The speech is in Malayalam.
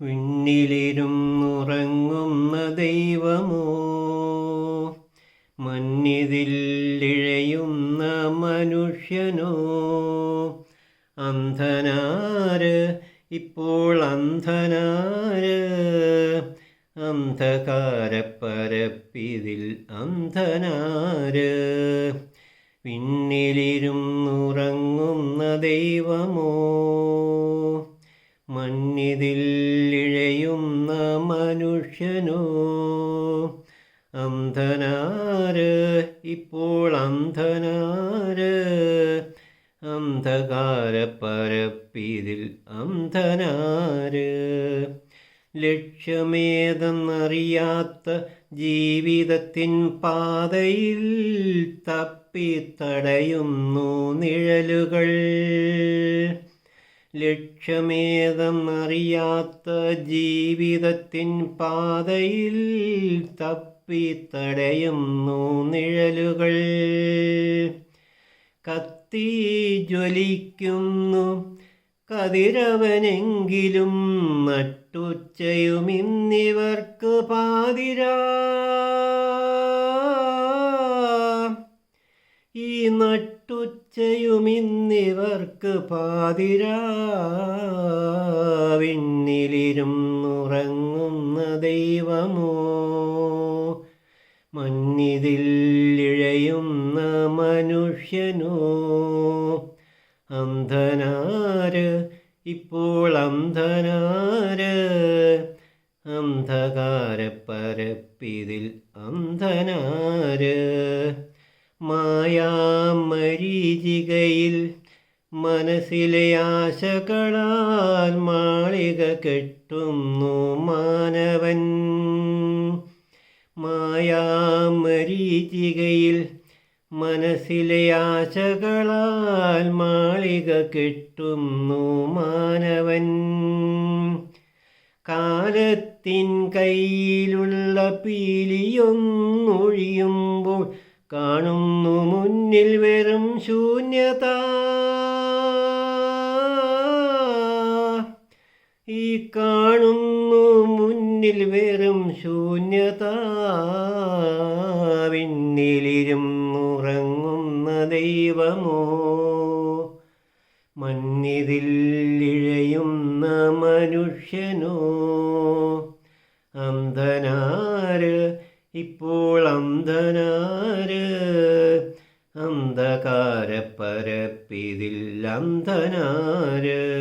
വിണ്ണിലിരുന്നുറങ്ങുന്ന ദൈവമോ? മഞ്ഞിതിൽ ഇഴയുന്ന മനുഷ്യനോ? അന്ധനാര്? ഇപ്പോൾ അന്ധനാര്? അന്ധകാരപ്പരപ്പിതിൽ അന്ധനാര്? പിന്നിലിരുന്നുറങ്ങുന്ന ദൈവമോ? മഞ്ഞിതിൽ ഇഴയുന്ന മനുഷ്യനോ? അന്ധനാര്? ഇപ്പോൾ അന്ധനാര്? അന്ധകാരപ്പരപ്പിതിൽ അന്ധനാര്? ലക്ഷ്യമേതെന്നറിയാത്ത ജീവിതത്തിൻ പാതയിൽ തപ്പിത്തടയുന്നു നിഴലുകൾ. ലക്ഷ്യമേതെന്നറിയാത്ത ജീവിതത്തിൻ പാതയിൽ തപ്പിത്തടയുന്നു നിഴലുകൾ. കത്തി ജ്വലിക്കുന്നു കതിരവനെങ്കിലും നട്ടുച്ചയുമിന്നിവർക്ക് പാതിരാ ഈ നട്ടുച്ചയുമിന്നിവർക്ക് പാതിരാവിണ്ണിലിരുന്നുറങ്ങുന്ന ദൈവമോ? മഞ്ഞിതിൽ ഇഴയുന്ന മനുഷ്യനോ? അന്ധനാര്? ഇപ്പോൾ അന്ധനാര്? അന്ധകാരപ്പരപ്പിതിൽ അന്ധനാര്? മായാമരീചികയിൽ മനസ്സിലെ ആശകളാൽ മാളിക കെട്ടുന്നു മാനവൻ. മായാമരീചികയിൽ മനസ്സിലെ ആശകളാൽ മാളിക കെട്ടുന്നു മാനവൻ. കാലത്തിൻ കയ്യിലുള്ള പീലിയൊന്നൊഴിയുമ്പോൾ കാണുന്നു മുന്നിൽ വെറും ശൂന്യത. ഈ കാണുന്നു മുന്നിൽ വെറും ശൂന്യത. വിണ്ണിലിരുന്നുറങ്ങുന്ന ദൈവമോ? മഞ്ഞിതിൽ ഇഴയുന്ന മനുഷ്യനോ? അന്ധനാര് ഇപ്പോൾ അന്ധനാര്? അന്ധകാരപ്പരപ്പിതിൽ അന്ധനാര്?